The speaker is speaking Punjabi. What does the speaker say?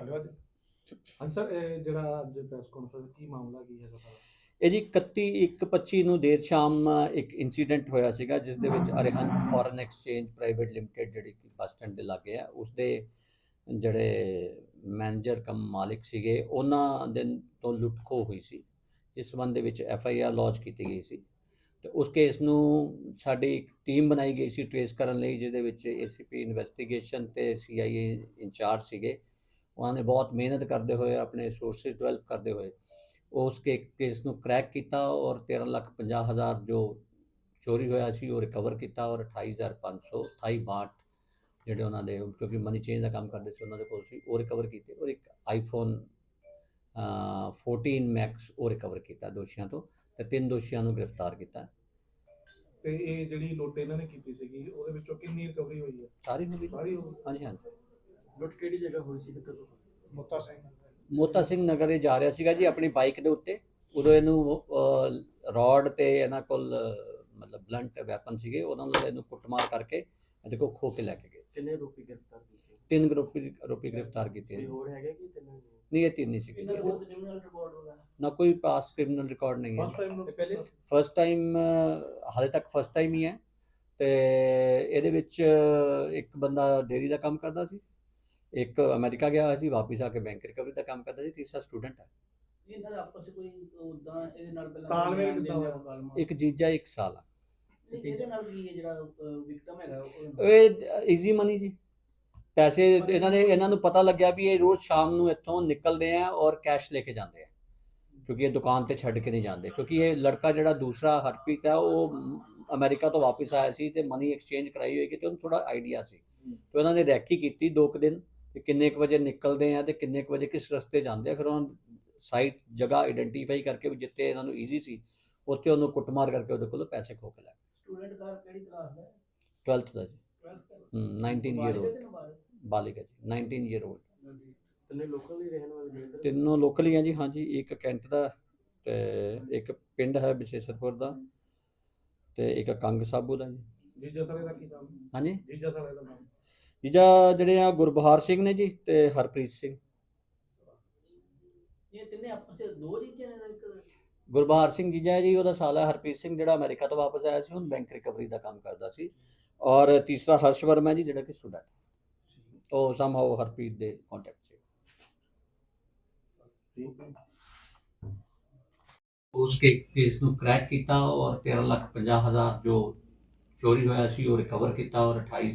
ਧੰਨਵਾਦ ਹਾਂ ਸਰ ਇਹ ਜਿਹੜਾ ਅੱਜ ਪ੍ਰੈਸ ਕਾਨਫਰੰਸ ਕੀ ਮਾਮਲਾ ਕੀ ਹੈਗਾ ਸਾਰਾ? ਇਹ ਜੀ 31 ਇੱਕ 25 ਨੂੰ ਦੇਰ ਸ਼ਾਮ ਇੱਕ ਇਨਸੀਡੈਂਟ ਹੋਇਆ ਸੀਗਾ ਜਿਸ ਦੇ ਵਿੱਚ Arihant foreign exchange private limited ਜਿਹੜੀ ਕਿ ਬੱਸ ਸਟੈਂਡ ਦੇ ਲਾਗੇ ਆ ਉਸ ਦੇ ਜਿਹੜੇ ਮੈਨੇਜਰ ਕਮ ਮਾਲਿਕ ਸੀਗੇ ਉਹਨਾਂ ਦੇ ਤੋਂ ਲੁੱਟਖੋ ਹੋਈ ਸੀ ਜਿਸ ਸੰਬੰਧ ਦੇ ਵਿੱਚ ਐਫ ਆਈ ਆਰ ਲੌਂਚ ਕੀਤੀ ਗਈ ਸੀ। ਤੇ ਉਸ ਕੇਸ ਨੂੰ ਸਾਡੀ ਇੱਕ ਟੀਮ ਬਣਾਈ ਗਈ ਸੀ ਟ੍ਰੇਸ ਕਰਨ ਲਈ ਜਿਹਦੇ ਵਿੱਚ ਏਸੀਪੀ ਇਨਵੈਸਟੀਗੇਸ਼ਨ ਤੇ ਸੀਆਈਏ ਇੰਚਾਰਜ ਸੀਗੇ। ਉਹਨਾਂ ਨੇ ਬਹੁਤ ਮਿਹਨਤ ਕਰਦੇ ਹੋਏ ਆਪਣੇ ਸੋਰਸਿਸ ਡਿਵੈਲਪ ਕਰਦੇ ਹੋਏ ਉਸ ਕੇਸ ਨੂੰ ਕ੍ਰੈਕ ਕੀਤਾ ਔਰ 13 ਲੱਖ 50 ਹਜ਼ਾਰ ਜੋ ਚੋਰੀ ਹੋਇਆ ਸੀ ਉਹ ਰਿਕਵਰ ਕੀਤਾ ਔਰ 28500 28 ਬਾਟ ਜਿਹੜੇ ਉਹਨਾਂ ਦੇ ਕਿਉਂਕਿ ਮਨੀ ਚੇਂਜ ਦਾ ਕੰਮ ਕਰਦੇ ਸੀ ਉਹਨਾਂ ਦੇ ਕੋਲ ਸੀ ਉਹ ਰਿਕਵਰ ਕੀਤੇ ਔਰ ਇੱਕ ਆਈਫੋਨ 14 ਮੈਕਸ ਉਹ ਰਿਕਵਰ ਕੀਤਾ ਦੋਸ਼ੀਆਂ ਤੋਂ ਤੇ ਤਿੰਨ ਦੋਸ਼ੀਆਂ ਨੂੰ ਗ੍ਰਿਫਤਾਰ ਕੀਤਾ। ਤੇ ਇਹ ਜਿਹੜੀ ਲੁੱਟ ਇਹਨਾਂ ਨੇ ਕੀਤੀ ਸੀਗੀ ਉਹਦੇ ਵਿੱਚੋਂ ਕਿੰਨੀ ਰਿਕਵਰੀ ਹੋਈ ਹੈ? ਸਾਰੀ ਹੋ ਗਈ। ਸਾਰੀ ਹੋ ਗਈ? ਹਾਂਜੀ ਹਾਂਜੀ। ਲੁੱਟ ਕਿਹੜੀ ਜਗ੍ਹਾ ਹੋਈ ਸੀ ਤੇ ਕਦੋਂ ਮੁੱਤਾ ਸਿੰਘ ਮੋਤਾ ਸਿੰਘ ਨਗਰ ਇਹ ਜਾ ਰਿਹਾ ਸੀਗਾ ਜੀ ਆਪਣੀ ਬਾਈਕ ਦੇ ਉੱਤੇ। ਉਦੋਂ ਇਹਨੂੰ ਰੋਡ ਤੇ ਇਹਨਾਂ ਕੋਲ ਮਤਲਬ ਬਲੰਟ ਵੈਪਨ ਸੀਗੇ ਉਹਨਾਂ ਨਾਲ ਇਹਨੂੰ ਕੁੱਟਮਾਰ ਕਰਕੇ ਇਹਦੇ ਕੋਲ ਖੋ ਕੇ ਲੈ ਕੇ ਗਏ। ਕਿੰਨੇ ਰੋਪੀ ਗ੍ਰਿਫਤਾਰ ਕੀਤੇ? ਤਿੰਨ ਗਰੁੱਪੀ ਆਰੋਪੀ ਗ੍ਰਿਫਤਾਰ ਕੀਤੇ ਹਨ। ਹੋਰ ਹੈਗੇ ਕਿ ਤਿੰਨ ਨਹੀਂ ਇਹ ਤਿੰਨ ਹੀ ਸੀਗੇ ਨਾ ਕੋਈ ਪਾਸ ਕ੍ਰਿਮੀਨਲ ਰਿਕਾਰਡ ਨਹੀਂ ਫਸਟ ਹੈ ਟਾਈਮ ਤੇ ਪਹਿਲੇ? ਫਸਟ ਟਾਈਮ ਹਾਲੇ ਤੱਕ ਫਸਟ ਟਾਈਮ ਹੀ ਹੈ। ਤੇ ਇਹਦੇ ਵਿੱਚ ਇੱਕ ਬੰਦਾ ਡੇਰੀ ਦਾ ਕੰਮ ਕਰਦਾ ਸੀ। ਇੱਕ ਅਮਰੀਕਾ ਗਿਆ ਹੋਇਆ ਸੀ ਵਾਪਸ ਆ ਕੇ ਬੈਂਕ ਰਿਕਵਰੀ ਦਾ ਕੰਮ ਕਰਦਾ ਸੀ ਤੀਸਰਾ ਸਟੂਡੈਂਟ ਹੈ। ਇਹਨਾਂ ਦਾ ਆਪਸ ਵਿੱਚ ਕੋਈ ਉਦਾਂ ਇਹਦੇ ਨਾਲ ਪਹਿਲਾਂ ਤਾਲਮੇਲ ਲੈਣ ਦੇਣ ਕਿੱਦਾਂ ਦਾ ਹੋਇਆ? ਮੁਕਾਲਮਾ। ਇੱਕ ਜੀਜਾ ਇੱਕ ਸਾਲਾ। ਨਹੀਂ, ਇਹਦੇ ਨਾਲ ਕੀ ਹੈ ਜਿਹੜਾ ਵਿਕਟਮ ਹੈਗਾ ਉਹ? ਇਹ ਈਜ਼ੀ ਮਨੀ ਜੀ। ਪੈਸੇ ਇਹਨਾਂ ਨੇ ਇਹਨਾਂ ਨੂੰ ਪਤਾ ਲੱਗਿਆ ਵੀ ਇਹ ਰੋਜ਼ ਸ਼ਾਮ ਨੂੰ ਇੱਥੋਂ ਨਿਕਲਦੇ ਆ ਔਰ ਕੈਸ਼ ਲੈ ਕੇ ਜਾਂਦੇ ਆ। ਕਿਉਂਕਿ ਇਹ ਦੁਕਾਨ ਤੇ ਛੱਡ ਕੇ ਨਹੀਂ ਜਾਂਦੇ। ਕਿਉਂਕਿ ਇਹ ਲੜਕਾ ਜਿਹੜਾ ਦੂਸਰਾ ਹਰਪ੍ਰੀਤ ਹੈ ਉਹ ਅਮਰੀਕਾ ਤੋਂ ਵਾਪਸ ਆਇਆ ਸੀ ਤੇ ਮਨੀ ਐਕਸਚੇਂਜ ਕਰਾਈ ਹੋਈ ਕਿ ਤੇ ਉਹਨੂੰ ਥੋੜਾ ਆਈਡੀਆ ਸੀ। ਤੇ ਉਹਨਾਂ ਨੇ ਰੈਕੀ ਕੀਤੀ ਦੋ ਕੁ ਦਿਨ। ਕਿ ਕਿੰਨੇ ਕੁ ਵਜੇ ਨਿਕਲਦੇ ਆ ਤੇ ਕਿੰਨੇ ਕੁ ਵਜੇ ਕਿਸ ਰਸਤੇ ਜਾਂਦੇ ਆ ਫਿਰ ਉਹਨਾਂ ਸਾਈਟ ਜਗ੍ਹਾ ਆਈਡੈਂਟੀਫਾਈ ਕਰਕੇ ਵੀ ਜਿੱਥੇ ਇਹਨਾਂ ਨੂੰ ਈਜ਼ੀ ਸੀ ਉੱਥੇ ਉਹਨੂੰ ਕੁੱਟਮਾਰ ਕਰਕੇ ਉਹਦੇ ਕੋਲੋਂ ਪੈਸੇ ਖੋ ਕੇ ਲੈ ਸਟੂਡੈਂਟ ਕਾਰ ਕਿਹੜੀ ਕਲਾਸ ਦਾ? ਹੈ ਗਏ 12th ਦਾ ਜੀ। 12th ਹਮ, 19 ਈਅਰ 올ਡ ਕਿ ਨਾਬਾਲਿਗ? ਬਾਲਿਗ ਹੈ ਜੀ 19 ਈਅਰ 올ਡ ਤਿੰਨੇ ਲੋਕਲ ਹੀ ਰਹਿਣ ਵਾਲੇ ਨੇ ਇੱਧਰ? ਤਿੰਨੋਂ ਲੋਕਲ ਹੀ ਆ ਜੀ ਹਾਂਜੀ ਇੱਕ ਕੈਂਟ ਦਾ ਤੇ ਇੱਕ ਪਿੰਡ ਹੈ ਵਿਸ਼ੇਸ਼ਰਪੁਰ ਦਾ ਤੇ ਇੱਕ ਕੰਗ ਸਾਬੂ ਦਾ ਜੀ। ਜੀਜਾ ਸਰ ਇਹਦਾ ਕੀ ਨਾਮ? ਹਾਂਜੀ? ਜੀਜਾ ਸਰ ਇਹਦਾ ਨਾਮ। ਜੀਜਾ ਜਿਹੜੇ ਆ ਗੁਰਬਹਾਰ ਸਿੰਘ ਨੇ ਜੀ ਤੇ ਹਰਪ੍ਰੀਤ ਸਿੰਘ। ਇਹ ਤਿੰਨੇ ਆਪਸ ਵਿੱਚ ਦੋ ਜੀਜੇ ਨੇ ਇੱਕ? ਗੁਰਬਹਾਰ ਸਿੰਘ ਜੀਜਾ ਹੈ ਜੀ ਉਹਦਾ ਸਾਲਾ ਹਰਪ੍ਰੀਤ ਸਿੰਘ ਜਿਹੜਾ ਅਮਰੀਕਾ ਤੋਂ ਵਾਪਸ ਆਇਆ ਸੀ ਉਹ ਬੈਂਕ ਰਿਕਵਰੀ ਦਾ ਕੰਮ ਕਰਦਾ ਸੀ। ਔਰ ਤੀਸਰਾ ਹਰਸ਼ ਵਰਮਾ ਜੀ ਜਿਹੜਾ ਕਿ ਸਟੂਡੈਂਟ ਉਹ ਸਮਹਾਉ ਹਰਪ੍ਰੀਤ ਦੇ ਕੰਟੈਕਟ ਸੀ। ਉਸ ਕੇ ਕੇਸ ਨੂੰ ਕ੍ਰੈਕ ਕੀਤਾ ਔਰ 13 ਲੱਖ 50 ਹਜ਼ਾਰ ਜੋ ਚੋਰੀ ਹੋਇਆ ਸੀ ਉਹ ਰਿਕਵਰ ਕੀਤਾ ਔਰ 28